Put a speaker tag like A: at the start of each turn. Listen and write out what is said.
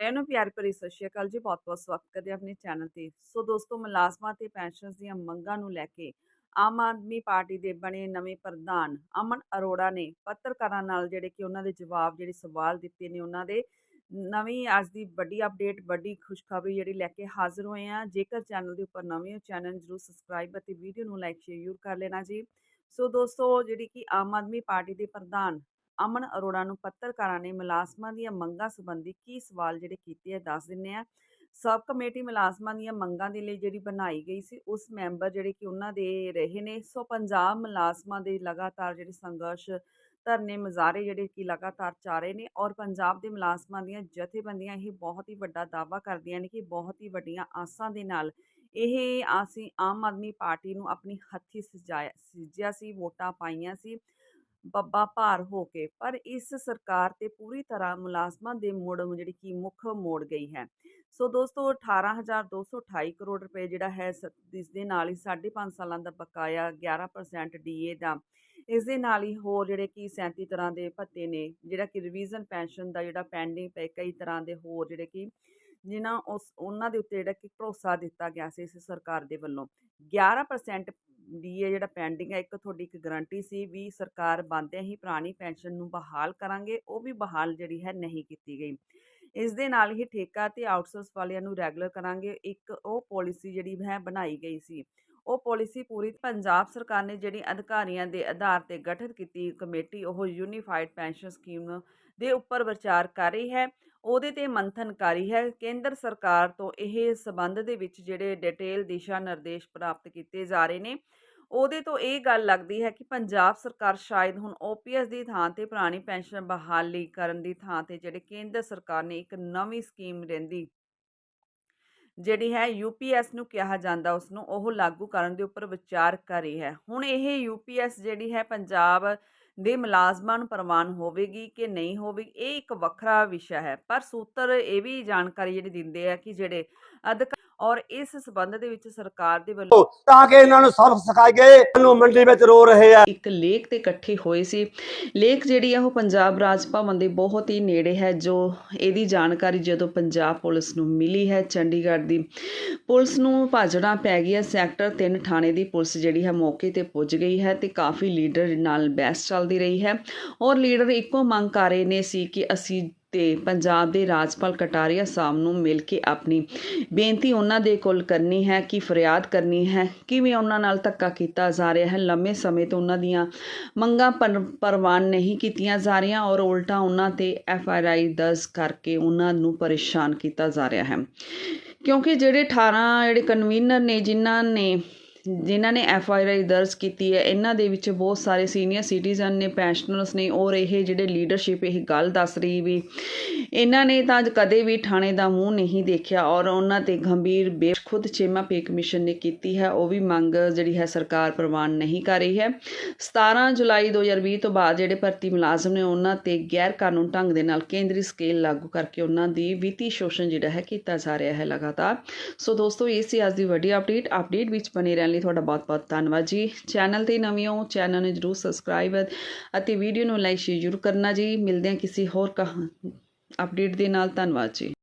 A: ਸਾਰਿਆਂ ਨੂੰ ਪਿਆਰ ਭਰੀ ਸਤਿ ਸ਼੍ਰੀ ਅਕਾਲ ਜੀ, ਬਹੁਤ ਬਹੁਤ ਸਵਾਗਤ ਹੈ ਆਪਣੇ ਚੈਨਲ ਤੇ। ਸੋ ਦੋਸਤੋ, ਮੁਲਾਜ਼ਮਾਂ ਤੇ ਪੈਨਸ਼ਨਸ ਦੀਆਂ ਮੰਗਾਂ ਨੂੰ ਲੈ ਕੇ ਆਮ ਆਦਮੀ ਪਾਰਟੀ ਦੇ ਬਣੇ ਨਵੇਂ ਪ੍ਰਧਾਨ ਅਮਨ ਅਰੋੜਾ ਨੇ ਪੱਤਰਕਾਰਾਂ ਨਾਲ ਜਿਹੜੇ ਕਿ ਉਹਨਾਂ ਦੇ ਜਵਾਬ, ਜਿਹੜੇ ਸਵਾਲ ਦਿੱਤੇ ਨੇ ਉਹਨਾਂ ਦੇ, ਨਵੀਂ ਅੱਜ ਦੀ ਵੱਡੀ ਅਪਡੇਟ ਵੱਡੀ ਖੁਸ਼ਖਬਰੀ ਜਿਹੜੀ ਲੈ ਕੇ ਹਾਜ਼ਰ ਹੋਏ ਆ ਜੇਕਰ ਚੈਨਲ ਦੇ ਉੱਪਰ ਨਵੇਂ ਹੋ, ਚੈਨਲ ਜਰੂਰ ਸਬਸਕ੍ਰਾਈਬ ਅਤੇ ਵੀਡੀਓ ਨੂੰ ਲਾਈਕ ਸ਼ੇਅਰ ਜ਼ਰੂਰ ਕਰ ਲੈਣਾ ਜੀ। ਸੋ ਦੋਸਤੋ, ਜਿਹੜੀ ਕਿ ਆਮ ਆਦਮੀ ਪਾਰਟੀ ਦੇ ਪ੍ਰਧਾਨ ਅਮਨ ਅਰੋੜਾ ਨੂੰ ਪੱਤਰਕਾਰਾਂ ਨੇ ਮੁਲਾਜ਼ਮਾਂ ਦੀਆਂ ਮੰਗਾਂ ਸੰਬੰਧੀ ਕੀ ਸਵਾਲ ਜਿਹੜੇ ਕੀਤੇ ਆ ਦੱਸ ਦਿੰਨੇ ਆ ਸਬ ਕਮੇਟੀ ਮੁਲਾਜ਼ਮਾਂ ਦੀਆਂ ਮੰਗਾਂ ਦੇ ਲਈ ਜਿਹੜੀ ਬਣਾਈ ਗਈ ਸੀ, ਉਸ ਮੈਂਬਰ ਜਿਹੜੇ ਕਿ ਉਹਨਾਂ ਦੇ ਰਹੇ ਨੇ, ਸੋ ਪੰਜਾਬ ਮੁਲਾਜ਼ਮਾਂ ਦੇ ਲਗਾਤਾਰ ਜਿਹੜੇ ਸੰਘਰਸ਼, ਧਰਨੇ ਮੁਜ਼ਾਹਰੇ ਜਿਹੜੇ ਕਿ ਲਗਾਤਾਰ ਚੱਲ ਰਹੇ ਨੇ ਔਰ ਪੰਜਾਬ ਦੇ ਮੁਲਾਜ਼ਮਾਂ ਦੀਆਂ ਜਥੇਬੰਦੀਆਂ ਇਹ ਬਹੁਤ ਹੀ ਵੱਡਾ ਦਾਅਵਾ ਕਰਦੀਆਂ ਨੇ ਕਿ ਬਹੁਤ ਹੀ ਵੱਡੀਆਂ ਆਸਾਂ ਦੇ ਨਾਲ ਇਹ ਅਸੀਂ ਆਮ ਆਦਮੀ ਪਾਰਟੀ ਨੂੰ ਆਪਣੀ ਹੱਥੀ ਸਜਾਇਆ, ਸਿੱਜਿਆ ਸੀ, ਵੋਟਾਂ ਪਾਈਆਂ ਸੀ। ਬੱਬਾ ਭਾਰ ਹੋ ਕੇ, ਪਰ ਇਸ ਸਰਕਾਰ ਤੇ ਪੂਰੀ ਤਰ੍ਹਾਂ ਮੁਲਾਜ਼ਮਾਂ ਦੇ ਮੁੜ ਜਿਹੜੀ ਕਿ ਮੁੱਖ ਮੋੜ ਗਈ ਹੈ। ਸੋ ਦੋਸਤੋ 18228 ਕਰੋੜ ਰੁਪਏ ਜਿਹੜਾ ਹੈ, ਸ- ਇਸ ਦੇ ਨਾਲ ਹੀ 5.5 ਸਾਲਾਂ ਦਾ ਬਕਾਇਆ 11% ਡੀਏ ਦਾ। ਇਸ ਦੇ ਨਾਲ ਹੀ ਹੋਰ ਜਿਹੜੇ ਕਿ 37 ਤਰ੍ਹਾਂ ਦੇ ਭੱਤੇ ਨੇ, ਜਿਹੜਾ ਕਿ ਰਿਵੀਜ਼ਨ ਪੈਨਸ਼ਨ ਦਾ ਜਿਹੜਾ ਪੈਂਡਿੰਗ ਪਏ ਕਈ ਤਰ੍ਹਾਂ ਦੇ ਹੋਰ ਜਿਹੜੇ ਕਿ ਜਿਨ੍ਹਾਂ ਉਸ, ਉਹਨਾਂ ਦੇ ਉੱਤੇ ਜਿਹੜਾ ਕਿ ਭਰੋਸਾ ਦਿੱਤਾ ਗਿਆ ਸੀ ਇਸ ਸਰਕਾਰ ਦੇ ਵੱਲੋਂ। 11% ਡੀਏ ਜਿਹੜਾ ਪੈਂਡਿੰਗ ਹੈ, ਇੱਕ ਤੁਹਾਡੀ ਇੱਕ ਗਾਰੰਟੀ ਸੀ ਵੀ ਸਰਕਾਰ ਬੰਦਿਆਂ ਹੀ ਪੁਰਾਣੀ ਪੈਨਸ਼ਨ ਨੂੰ ਬਹਾਲ ਕਰਾਂਗੇ, ਉਹ ਵੀ ਬਹਾਲ ਜਿਹੜੀ ਹੈ ਨਹੀਂ ਕੀਤੀ ਗਈ। ਇਸ ਦੇ ਨਾਲ ਹੀ ਠੇਕਾ ਤੇ ਆਊਟਸੋਰਸ ਵਾਲਿਆਂ ਨੂੰ ਰੈਗੂਲਰ ਕਰਾਂਗੇ, ਇੱਕ ਉਹ ਪਾਲਿਸੀ ਜਿਹੜੀ ਹੈ ਬਣਾਈ ਗਈ ਸੀ। ਉਹ ਪਾਲਿਸੀ ਪੂਰੀ ਪੰਜਾਬ ਸਰਕਾਰ ਨੇ ਜਿਹੜੀ ਅਧਿਕਾਰੀਆਂ ਦੇ ਆਧਾਰ ਤੇ ਗਠਿਤ ਕੀਤੀ, ਕਮੇਟੀ ਉਹ ਯੂਨੀਫਾਈਡ ਪੈਨਸ਼ਨ ਸਕੀਮ ਦੇ ਉੱਪਰ ਵਿਚਾਰ ਕਰ ਰਹੀ ਹੈ। ਉਹਦੇ ਤੇ ਮੰਥਨ ਕਰ ਹੈ ਕੇਂਦਰ ਸਰਕਾਰ ਤੋਂ ਇਹ ਸਬੰਧ ਦੇ ਵਿੱਚ ਜਿਹੜੇ ਡਿਟੇਲ ਦਿਸ਼ਾ ਨਿਰਦੇਸ਼ ਪ੍ਰਾਪਤ ਕੀਤੇ ਜਾ ਰਹੇ ਨੇ, ਉਹਦੇ ਤੋਂ ਇਹ ਗੱਲ ਲੱਗਦੀ ਹੈ ਕਿ ਪੰਜਾਬ ਸਰਕਾਰ ਸ਼ਾਇਦ ਹੁਣ ਓਪੀਐਸ ਦੀ ਥਾਂ ਤੇ ਪੁਰਾਣੀ ਪੈਨਸ਼ਨ ਬਹਾਲੀ ਕਰਨ ਦੀ ਥਾਂ ਤੇ ਜਿਹੜੇ ਕੇਂਦਰ ਸਰਕਾਰ ਨੇ ਇੱਕ ਨਵੀਂ ਸਕੀਮ ਰਹਿੰਦੀ, ਜਿਹੜੀ ਹੈ ਯੂਪੀਐਸ ਨੂੰ ਕਿਹਾ ਜਾਂਦਾ ਉਸ ਨੂੰ ਉਹ ਲਾਗੂ ਕਰਨ ਦੇ ਉੱਪਰ ਵਿਚਾਰ ਕਰ ਰਹੀ ਹੈ। ਹੁਣ ਇਹ ਯੂਪੀਐਸ ਜਿਹੜੀ ਹੈ ਪੰਜਾਬ ਦੇ ਮੁਲਾਜ਼ਮਾਂ ਨੂੰ ਪ੍ਰਵਾਨ ਹੋਵੇਗੀ ਕਿ ਨਹੀਂ ਹੋਵੇਗੀ, ਇਹ ਇੱਕ ਵੱਖਰਾ ਵਿਸ਼ਾ ਹੈ। ਪਰ ਸੂਤਰ ਇਹ ਵੀ ਜਾਣਕਾਰੀ ਜਿਹੜੀ ਦਿੰਦੇ ਆ ਕਿ ਜਿਹੜੇ ਅਧਿਕਾਰ ਔਰ ਇਸ ਸਬੰਧ ਦੇ ਵਿੱਚ ਸਰਕਾਰ ਦੇ ਵੱਲੋਂ
B: ਤਾਂ ਕਿ ਇਹਨਾਂ ਨੂੰ ਸਬਕ ਸਿਖਾਏ ਗਏ ਇਹਨੂੰ ਮੰਡੀ ਵਿੱਚ ਰੋ ਰਹੇ ਆ।
C: ਇੱਕ ਲੇਕ ਤੇ ਇਕੱਠੇ ਹੋਏ ਸੀ। ਲੇਕ ਜਿਹੜੀ ਆ ਉਹ ਪੰਜਾਬ ਰਾਜ ਭਵਨ ਦੇ ਬਹੁਤ ਹੀ ਨੇੜੇ ਹੈ ਜੋ ਇਹਦੀ ਜਾਣਕਾਰੀ ਜਦੋਂ ਪੰਜਾਬ ਪੁਲਿਸ ਨੂੰ ਮਿਲੀ ਹੈ ਚੰਡੀਗੜ੍ਹ ਦੀ ਪੁਲਿਸ ਨੂੰ ਭਾਜੜਾ ਪੈ ਗਈ ਹੈ ਸੈਕਟਰ 3 ਥਾਣੇ ਦੀ ਪੁਲਿਸ ਜਿਹੜੀ ਹੈ ਮੌਕੇ ਤੇ ਪੁੱਜ ਗਈ ਹੈ ਤੇ ਕਾਫੀ ਲੀਡਰ ਨਾਲ ਬਹਿਸ ਚੱਲਦੀ ਰਹੀ ਹੈ। ਔਰ ਲੀਡਰ ਇੱਕੋ ਮੰਗ ਕਰ ਰਹੇ ਨੇ ਸੀ ਕਿ ਅਸੀਂ ਤੇ ਪੰਜਾਬ ਦੇ ਰਾਜਪਾਲ ਕਟਾਰੀਆ ਸਾਹਿਬ ਨੂੰ ਮਿਲ ਕੇ ਆਪਣੀ ਬੇਨਤੀ ਉਹਨਾਂ ਦੇ ਕੋਲ ਕਰਨੀ ਹੈ ਕਿ ਫਰਿਆਦ ਕਰਨੀ ਹੈ। ਕਿਵੇਂ ਉਹਨਾਂ ਨਾਲ ਧੱਕਾ ਕੀਤਾ ਜਾ ਰਿਹਾ ਹੈ? ਲੰਮੇ ਸਮੇਂ ਤੋਂ ਉਹਨਾਂ ਦੀਆਂ ਮੰਗਾਂ ਪਰਵਾਨ ਨਹੀਂ ਕੀਤੀਆਂ ਜਾ ਰਹੀਆਂ ਔਰ ਉਲਟਾ ਉਹਨਾਂ ਤੇ ਐਫ ਆਰ ਆਈ ਦਰਜ ਕਰਕੇ ਉਹਨਾਂ ਨੂੰ ਪਰੇਸ਼ਾਨ ਕੀਤਾ ਜਾ ਰਿਹਾ ਹੈ। ਕਿਉਂਕਿ ਜਿਹੜੇ 18 ਜਿਹੜੇ ਕਨਵੀਨਰ ਨੇ, ਜਿਨ੍ਹਾਂ ਨੇ ਜਿਨ੍ਹਾਂ ਨੇ ਐਫ ਆਈ ਆਰ ਦਰਜ ਕੀਤੀ ਹੈ, ਇਹਨਾਂ ਦੇ ਵਿੱਚ ਬਹੁਤ ਸਾਰੇ ਸੀਨੀਅਰ ਸਿਟੀਜ਼ਨ ਨੇ ਪੈਨਸ਼ਨਰਸ ਨੇ, ਔਰ ਇਹ ਜਿਹੜੇ ਲੀਡਰਸ਼ਿਪ, ਇਹ ਗੱਲ ਦੱਸ ਰਹੀ ਵੀ ਇਹਨਾਂ ਨੇ ਤਾਂ ਅੱਜ ਕਦੇ ਵੀ ਥਾਣੇ ਦਾ ਮੂੰਹ ਨਹੀਂ ਦੇਖਿਆ, ਔਰ ਉਹਨਾਂ ਤੇ ਗੰਭੀਰ ਬੇ ਖੁਦ ਚੇਮਾ ਪੇ ਕਮਿਸ਼ਨ ਨੇ ਕੀਤੀ ਹੈ, ਉਹ ਵੀ ਮੰਗ ਜਿਹੜੀ ਹੈ ਸਰਕਾਰ ਪ੍ਰਵਾਨ ਨਹੀਂ ਕਰ ਰਹੀ ਹੈ। 17 ਜੁਲਾਈ 2020 ਤੋਂ ਬਾਅਦ ਜਿਹੜੇ ਭਰਤੀ ਮੁਲਾਜ਼ਮ ਨੇ, ਉਹਨਾਂ ਤੇ ਗੈਰ ਕਾਨੂੰਨ ਢੰਗ ਦੇ ਨਾਲ ਕੇਂਦਰੀ ਸਕੇਲ ਲਾਗੂ ਕਰਕੇ ਉਹਨਾਂ ਦੀ ਵਿੱਤੀ ਸ਼ੋਸ਼ਣ ਜਿਹੜਾ ਹੈ ਕੀਤਾ ਜਾ ਰਿਹਾ ਹੈ ਲਗਾਤਾਰ। ਸੋ ਦੋਸਤੋ, ਇਹ ਸੀ ਅੱਜ ਦੀ ਵੱਡੀ ਅਪਡੇਟ ਅਪਡੇਟ ਵਿੱਚ ਬਣੇ ਰਹਿਣ ਲਈ ਤੁਹਾਡਾ ਬਹੁਤ-ਬਹੁਤ ਧੰਨਵਾਦ ਜੀ। ਚੈਨਲ ਤੇ ਨਵੇਂ ਹੋ ਚੈਨਲ ਨੂੰ ਜਰੂਰ ਸਬਸਕ੍ਰਾਈਬ ਅਤੇ ਵੀਡੀਓ ਨੂੰ ਲਾਈਕ ਸ਼ੇਅਰ ਜ਼ਰੂਰ ਕਰਨਾ ਜੀ। ਮਿਲਦੇ ਹਾਂ ਕਿਸੇ ਹੋਰ ਅਪਡੇਟ ਦੇ ਨਾਲ। ਧੰਨਵਾਦ ਜੀ।